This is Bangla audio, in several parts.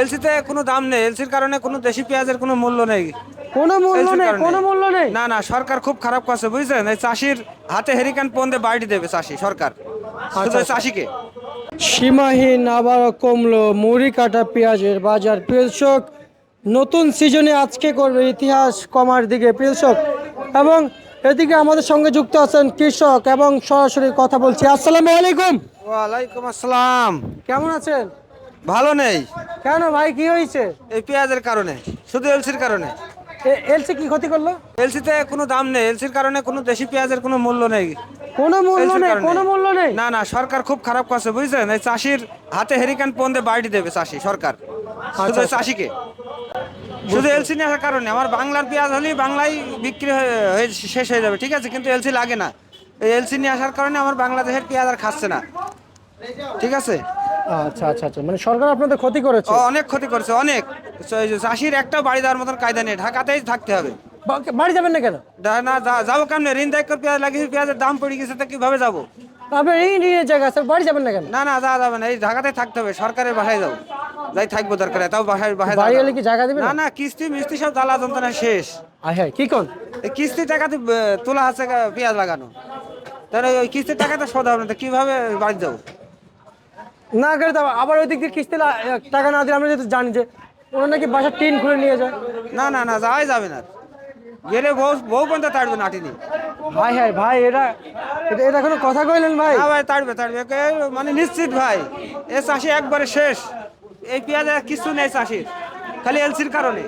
এলসিতে কোনো দাম নেই এলসির কারণে কোনো দেশি পেঁয়াজের কোনো মূল্য নেই। কোনো মূল্য নেই কোনো মূল্য নেই। না না সরকার খুব খারাপ করছে বুঝছেন? এই চাষির হাতে হেরিকান পন্দে বাড়ি দেবে চাষি সরকার। শুধু এই চাষিকে। সীমাহীন আবারও কমলো মুড়ি কাটা পেঁয়াজের বাজার। কৃষক নতুন সিজনে আজকে করবে ইতিহাস কমার দিকে। কৃষক এবং এদিকে আমাদের সঙ্গে যুক্ত আছেন কৃষক এবং সরাসরি কথা বলছি। আসসালামু আলাইকুম। ওয়ালাইকুম আসসালাম। কেমন আছেন? ভালো নেই। কেন ভাই কি হয়েছে? এই পেঁয়াজের কারণে শুধু এলসির কারণে। এলসি কি ক্ষতি করল? এলসিতে কোনো দাম নেই এলসির কারণে কোনো দেশি পেঁয়াজের কোনো মূল্য নেই। কোনো মূল্য নেই কোনো মূল্য নেই? না না সরকার খুব খারাপ করছে বুঝছেন? এই চাষির হাতে হেরিকান পন্দে বাড়ি দেবে চাষি সরকার। শুধু আচ্ছা। চাষিকে। শুধু এলসি নিয়ে আসার কারণে। আমার বাংলার পেঁয়াজ হলেই বাংলায় বিক্রি হয়ে শেষ হয়ে যাবে ঠিক আছে? কিন্তু এলসি লাগে না। এই এলসি নিয়ে আসার কারণে আমার বাংলাদেশের পেঁয়াজ আর খাচ্ছে না। ঠিক আছে? আচ্ছা আচ্ছা আচ্ছা। মানে সরকার আপনাদের ক্ষতি করেছে? অনেক ক্ষতি করছে অনেক। চাষির একটাও বাড়ি দেওয়ার মতন কায়দা নেই ঢাকাতেই থাকতে হবে। বাড়ি যাবেন না কেন? না যাব কেমনে? ঋণ দায়িত্ব পেঁয়াজ লাগিয়েছি পেঁয়াজের দাম পড়ে গেছে তো কীভাবে যাব? এই নিয়ে জায়গা আছে বাড়ি যাবেন না কেন? না না যাওয়া যাবে না এই ঢাকাতে থাকতে হবে সরকারের বাসায় যাব যাই থাকব দরকার তাও বাসায় বাসায় বাড়ি হলে কি জায়গা দিবেন? না না কিস্তি মিস্তি সব জ্বালা যন্ত্রণা শেষ। আয় হ্যাঁ কি কোন? কিস্তি টাকাতে তোলা আছে পেঁয়াজ লাগানো। তাহলে ওই কিস্তির টাকাতে শোধ হবে না তো কীভাবে বাড়ি যাব? না করে তো আবার ওই দিক দিয়ে কিস্তি টাকা না দিলে আমরা যেহেতু জানি যে ওরা নাকি বাসার টিন খুলে নিয়ে যায়। না না না যাওয়াই যাবে না। গেলে বউ বউ পর্যন্ত তাড়বে নাটিনি ভাই হ্যাঁ ভাই এটা এটা এটা কোনো কথা কইলেন ভাই? না ভাই তাড়বে তাড়বে। মানে নিশ্চিত ভাই এ চাষি একবারে শেষ। এই পেঁয়াজে কিছু নেই চাষির খালি এলসির কারণে।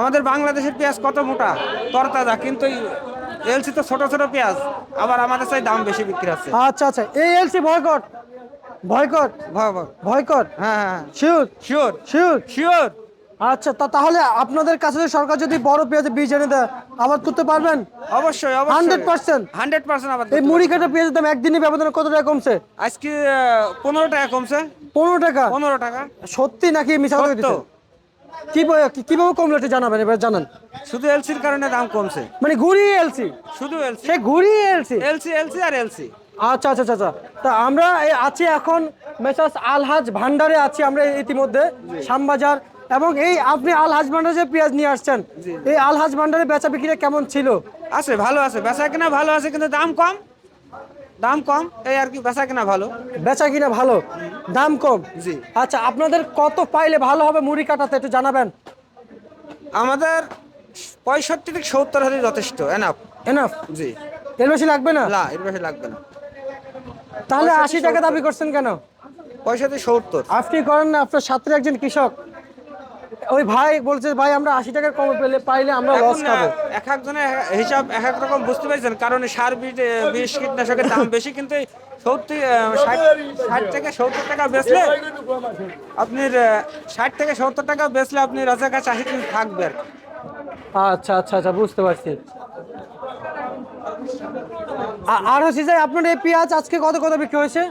আমাদের বাংলাদেশের পেঁয়াজ কত মোটা? তরতাজা কিন্তু এলসি তো ছোট ছোট পেঁয়াজ আবার আমাদের চাই দাম বেশি বিক্রি আছে আচ্ছা আচ্ছা এই এলসি ভয়কট ভয়কট ভয় ভয় ভয়কট হ্যাঁ হ্যাঁ শিওর শিওর। শিওর। শিওর। আচ্ছা তা তাহলে আপনাদের কাছে যদি সরকার যদি বড় পেঁয়াজের বীজ এনে দেয় আবাদ করতে পারবেন? অবশ্যই 100% হান্ড্রেড পার্সেন্ট। আবার এই মুড়ি কাটা পেঁয়াজের দাম একদিনই ব্যবধানে কত টাকা কমছে? আজকে পনেরো টাকা কমছে। পনেরো টাকা? পনেরো টাকা। সত্যি নাকি মিশা কীভাবে কমলো একটু জানাবেন এবার জানান। শুধু এলসির কারণে দাম কমছে। মানে ঘুরি এলসি? শুধু এলসি। সে ঘুরি এলসি? এলসি এলসি আর এলসি। আচ্ছা আচ্ছা আচ্ছা, আচ্ছা। তা আমরা এই আছি এখন মেসাস আলহাজ ভান্ডারে আছি আমরা ইতিমধ্যে শ্যামবাজার। এবং এই আপনি আলহাজ ভান্ডারে যে পেঁয়াজ নিয়ে আসছেন এই আলহাজ ভান্ডারে বেচা বিক্রিটা কেমন ছিল? আছে ভালো আছে। বেচা কিনা ভালো আছে কিন্তু দাম কম। দাম কম এই আর কি বেচা কিনা ভালো। বেচা কিনা ভালো দাম কম। জি। আচ্ছা আপনাদের কত পাইলে ভালো হবে মুড়ি কাটাতে একটু জানাবেন? আমাদের পঁয়ষট্টি থেকে সত্তর হলে যথেষ্ট এনাফ এনাফ জি। এর বেশি লাগবে না? না এর বেশি লাগবে না। তাহলে আশি টাকা দাবি করছেন কেন? পঁয়ষট্টি সত্তর। আপনি করেন না আপনার সাথে একজন কৃষক। ওই ভাই বলছে ভাই আমরা আশি টাকা কমে পেলে পাইলে আমরা লস খাব। এক একজনের হিসাব এক এক রকম বুঝতে পারছেন কারণ সার বীজ বিষ কীটনাশকের দাম বেশি কিন্তু সত্তর ষাট ষাট থেকে সত্তর টাকা বেচলে আপনার আহ, ষাট থেকে সত্তর টাকা বেচলে আপনি রাজাকার চাষি কিন্তু থাকবে আচ্ছা আচ্ছা আচ্ছা বুঝতে পারছি। আর হচ্ছে যে আপনার এই পেঁয়াজ আজকে কত কত বিক্রি হয়েছে?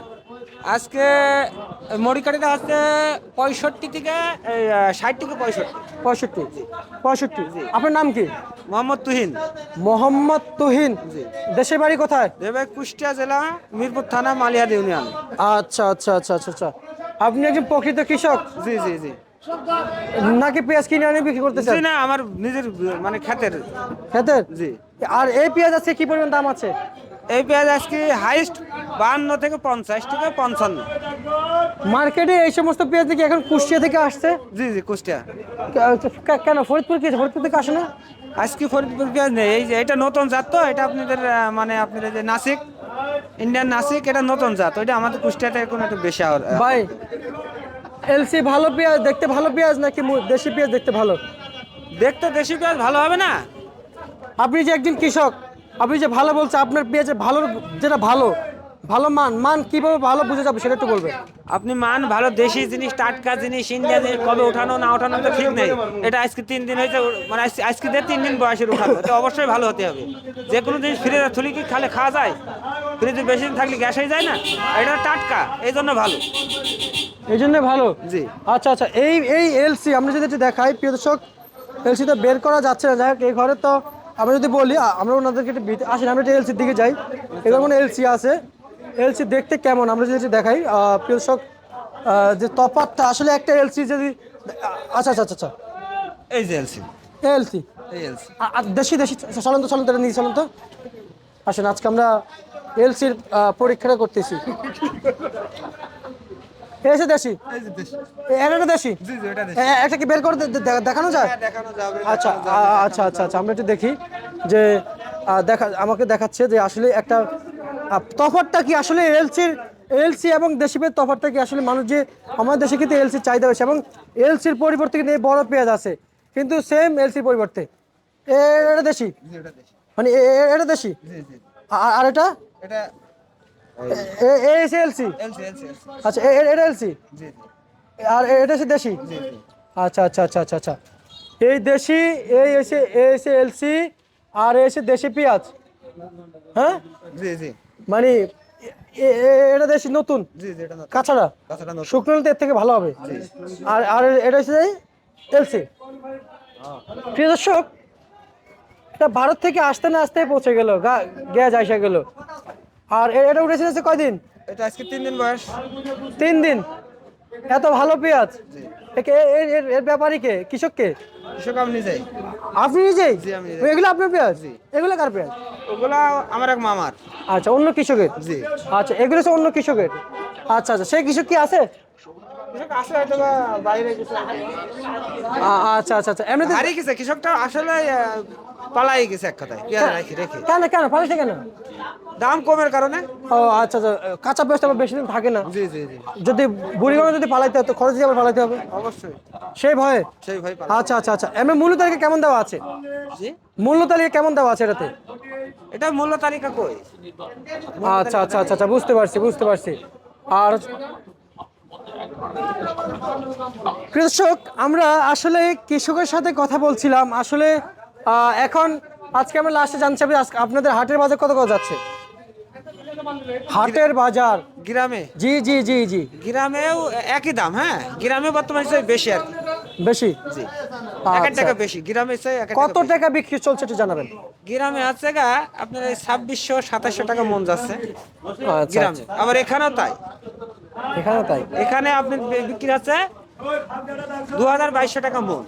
আজকে মরিকাটিটা হচ্ছে পঁয়ষট্টি থেকে ষাট থেকে পঁয়ষট্টি। পঁয়ষট্টি? পঁয়ষট্টি? আপনার নাম কি? মোহাম্মদ তুহিন। মোহাম্মদ তুহিন? দেশের বাড়ি কোথায়? দেবে কুষ্টিয়া জেলা মিরপুর থানা মালিহাদ ইউনিয়ন। আচ্ছা আচ্ছা আচ্ছা আচ্ছা আচ্ছা। আপনি একজন প্রকৃত কৃষক? জি জি জি। নাকি পেঁয়াজ কিনে আনি বিক্রি করতেছেন জি না আমার নিজের মানে খাতের খেতের জি। আর এই পেঁয়াজ আজকে কি পরিমাণ দাম আছে? এই পেঁয়াজ আজকে হাইস্ট বাহান্ন থেকে পঞ্চাশ থেকে পঞ্চান্ন। মার্কেটে এই সমস্ত পেঁয়াজ কি এখন কুষ্টিয়া থেকে আসছে। জি জি কুষ্টিয়া। কেন ফরিদপুর কি ফরিদপুর থেকে আসে না? আজকে ফরিদপুর পেঁয়াজ নেই। এই যে এটা নতুন জাত তো এটা আপনাদের মানে আপনাদের যে নাসিক ইন্ডিয়ান নাসিক এটা নতুন জাত। ওইটা আমাদের কুষ্টিয়াতে এখন একটু বেশি আর ভাই এলসি ভালো পেঁয়াজ দেখতে ভালো পেঁয়াজ নাকি দেশি পেঁয়াজ দেখতে ভালো? দেখতে দেশি পেঁয়াজ ভালো হবে না? আপনি যে একজন কৃষক আপনি যে ভালো বলছে আপনার পেঁয়াজের ভালো যেটা ভালো ভালো মান মান কীভাবে ভালো বুঝে যাবে সেটা একটু বলবেন। আপনি মান ভালো দেশি জিনিস টাটকা জিনিস ইন্ডিয়া জিনিস কবে উঠানো না উঠানো তো ঠিক নেই। এটা আজকে তিন দিন হয়েছে মানে আজ- আজকে দিয়ে তিন দিন বয়সের উঠানো এটা অবশ্যই ভালো হতে হবে। যে কোনো জিনিস ফ্রিজে থুলি কি খালে খাওয়া যায়? ফ্রিজে বেশি দিন থাকলে গ্যাস হয়ে যায় না? এটা টাটকা এই জন্য ভালো। এই জন্য ভালো? জি। আচ্ছা আচ্ছা এই এই এলসি আমরা যদি একটু দেখাই প্রিয় দর্শক এলসি তো বের করা যাচ্ছে না যাই হোক এই ঘরে তো আমরা যদি বলি আমরা ওনাদেরকে একটু আসেন আমরা একটা এলসির দিকে যাই। এবার কোনো এলসি আছে? এলসি দেখতে কেমন? আমরা যদি দেখাই আহ, প্রিয় দর্শক আহ, যে তফাতটা আসলে একটা এলসি যদি আচ্ছা আচ্ছা আচ্ছা আচ্ছা। এই যে এলসি। এলসি। দেশি দেশি চলন্ত তো চলন্ত এটা নিয়ে চলন্ত আসেন আজকে আমরা এলসির পরীক্ষাটা করতেছি। এসে দেশি। এটা দেশি। একটা কি বের করে দেখানো যায়? হ্যাঁ, যাবে আচ্ছা আচ্ছা আচ্ছা আচ্ছা আমরা একটু দেখি যে দেখা আমাকে দেখাচ্ছে যে আসলে একটা কি আসলে এলসির এলসি এবং কি আসলে মানুষ যে আমাদের দেশে কিন্তু এলসির চাহিদা বেশি এবং এলসির পরিবর্তে কিন্তু এই বড় পেঁয়াজ আছে। কিন্তু সেম এলসির পরিবর্তে। এটা দেশি? মানে এটা দেশি? আর এটা এসে এলসি? আচ্ছা এটা এলসি? আর এটা দেশি? আচ্ছা আচ্ছা আচ্ছা আচ্ছা আচ্ছা। এই দেশি এই এসে এসে এলসি আর এসে দেশি পেঁয়াজ। হ্যাঁ? জি জি। মানে এটা দেশি নতুন? কাঁচাটা? শুকনো এর থেকে ভালো হবে। আর আর এটা হচ্ছে এলসি। প্রিয় দর্শক এটা ভারত থেকে আসতে না আসতে পৌঁছে গেল গ্যাস আইসা গেল। আর এটা উঠেছে হচ্ছে কয়দিন এটা আজকে তিন দিন বয়স। তিন দিন? এত ভালো পেঁয়াজ? এর- এর ব্যাপারী কে? কৃষককে? কৃষক আমি নিজেই। আপনি নিজেই। এগুলো আপনার পেঁয়াজ? এগুলো কার পেঁয়াজ? ওগুলা আমার এক মামার। আচ্ছা অন্য কৃষকের? জি। আচ্ছা এগুলো হচ্ছে অন্য কৃষকের? আচ্ছা আচ্ছা সেই কৃষক কি আছে? আচ্ছা আচ্ছা আচ্ছা এমনিতে হারিয়ে গেছে কৃষকটা আসলে পালাই গেছে এক কথায়। পেঁয়াজ রেখে রেখে। কেন কেন? পালিয়েছে কেন? দাম কমের কারণে? ও আচ্ছা আচ্ছা কাঁচা পেঁয়াজটা আবার বেশি দিন থাকে না। জি জি জি। যদি বুড়িগঙ্গা যদি পালাইতে হয় তো খরচ দিয়ে আবার পালাইতে হবে? অবশ্যই। সেই ভয়ে? সেই পালাই। আচ্ছা আচ্ছা আচ্ছা। এমনি মূল্য তালিকা কেমন দেওয়া আছে? জি? মূল্য তালিকা কেমন দেওয়া আছে এটাতে? এটা মূল্য তালিকা কই? আচ্ছা আচ্ছা আচ্ছা আচ্ছা বুঝতে পারছি বুঝতে পারছি। আর কৃষক আমরা আসলে কৃষকের সাথে কথা বলছিলাম। আসলে এখন আজকে আমরা লাস্টে জানতে চাই আপনাদের হাটের বাজার কত কত যাচ্ছে? হাটের বাজার। গ্রামে? জি জি জি জি। গ্রামেও একই দাম হ্যাঁ? গ্রামে বর্তমানে চেয়ে বেশি আর বেশি? জি। আচ্ছা। টাকা বেশি গ্রামে কত টাকা বিক্রি চলছে একটু জানাবেন। গ্রামে আছে গা আপনার ছাব্বিশশো সাতাশশো টাকা মন যাচ্ছে। আচ্ছা গ্রামে। আবার এখানেও তাই। এখানে তাই? এখানে আপনি বিক্রি আছে দু হাজার বাইশশো টাকা মন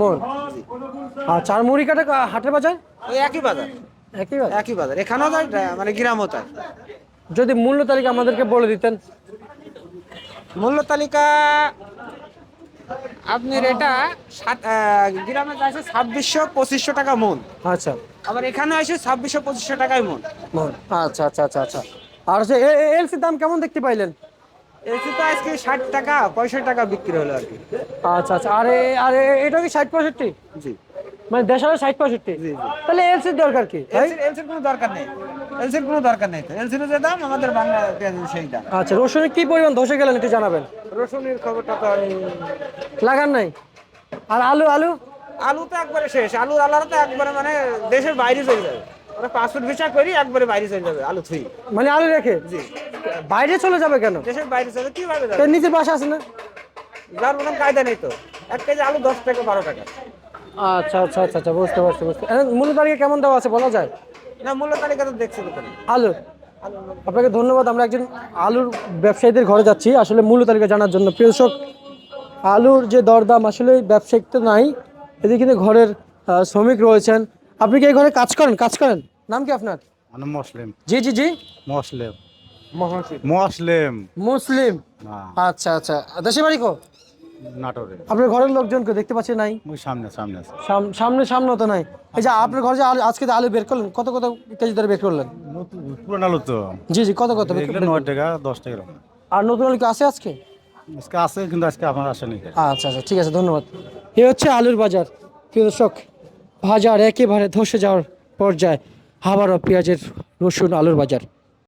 মন আচ্ছা আর মুড়ি কাটা হাটের বাজার? ওই একই বাজার। একই বাজার? একই বাজার। এখানেও তাই মানে গ্রামও তাই। যদি মূল্য তালিকা আমাদেরকে বলে দিতেন। মূল্য তালিকা আপনার এটা গ্রামে যাচ্ছে ছাব্বিশশো পঁচিশশো টাকা মন আচ্ছা। আবার এখানে আসে ছাব্বিশশো পঁচিশশো টাকায় মন মন আচ্ছা আচ্ছা আচ্ছা আচ্ছা। আর এলসির দাম কেমন দেখতে পাইলেন? এসি তো আজকে ষাট টাকা পঁয়ষট্টি টাকা বিক্রি হলো আর কি। আচ্ছা আচ্ছা। আর আর এটা কি ষাট পঁয়ষট্টি? জি। মানে দেশের ষাট পঁয়ষট্টি। তাহলে এলসির দরকার কি? এলসির কোনো দরকার নেই। এলসির কোনো দরকার নেই এলসির যে দাম আমাদের বাংলা পেঁয়াজের সেই দাম আচ্ছা রসুনের কি পরিমাণ ধসে গেলেন একটু জানাবেন। রসুনের খবরটা তো আমি লাগান নাই? আর আলু আলু? আলু তো একবারে শেষ। আলু আলাদা তো একবারে মানে দেশের বাইরে চলে যাবে। ওরা পাসপোর্ট ভিসা করি একবারে বাইরে চলে যাবে আলু থুই। মানে আলু রেখে? জি। বাইরে চলে যাবে কেন? দেশের বাইরে চলে কীভাবে যাবে? নিজের বাসা আছে না? যার মতন কায়দা নেই তো। এক কেজি আলু দশ টাকা বারো টাকা। আচ্ছা আচ্ছা আচ্ছা আচ্ছা বুঝতে পারছি বুঝতে মূল্য তালিকা কেমন দেওয়া আছে বলা যায়? না মূল্য তালিকা তো দেখছি দোকানে। আলু। আপনাকে ধন্যবাদ আমরা একজন আলুর ব্যবসায়ীদের ঘরে যাচ্ছি। আসলে মূল্য তালিকা জানার জন্য দর্শক আলুর যে দরদাম আসলে ব্যবসায়িক তো নাই। এদিকে কিন্তু ঘরের শ্রমিক রয়েছেন। আপনি কি এই ঘরে কাজ করেন? কাজ করেন? নাম কি আপনার? মানে মুসলিম। জি জি জি। মুসলিম। মুসলিম। মুসলিম? আচ্ছা আচ্ছা। দেশে বাড়ি কো? নাটোরে। আপনার ঘরের লোকজনকে দেখতে পাচ্ছি নাই? ওই সামনে সামনে সাম- সামনে সামনে তো নাই। এই যে আপনার ঘরে যে আলু আজকে আলু বের করলেন কত কত কেজি ধরে বের করলেন? নতুন আলু তো। জি জি কত কত? বের এগুলো করলেন? নয় টাকা দশ টাকা আর নতুন আলু কি আছে আজকে? আজকে আছে কিন্তু আজকে আমার আসেনি। আচ্ছা আচ্ছা ঠিক আছে ধন্যবাদ। এ হচ্ছে আলুর বাজার। প্রিয় দর্শক বাজার একেবারে ধসে যাওয়ার পর্যায়ে আবারও পেঁয়াজের রসুন আলুর বাজার।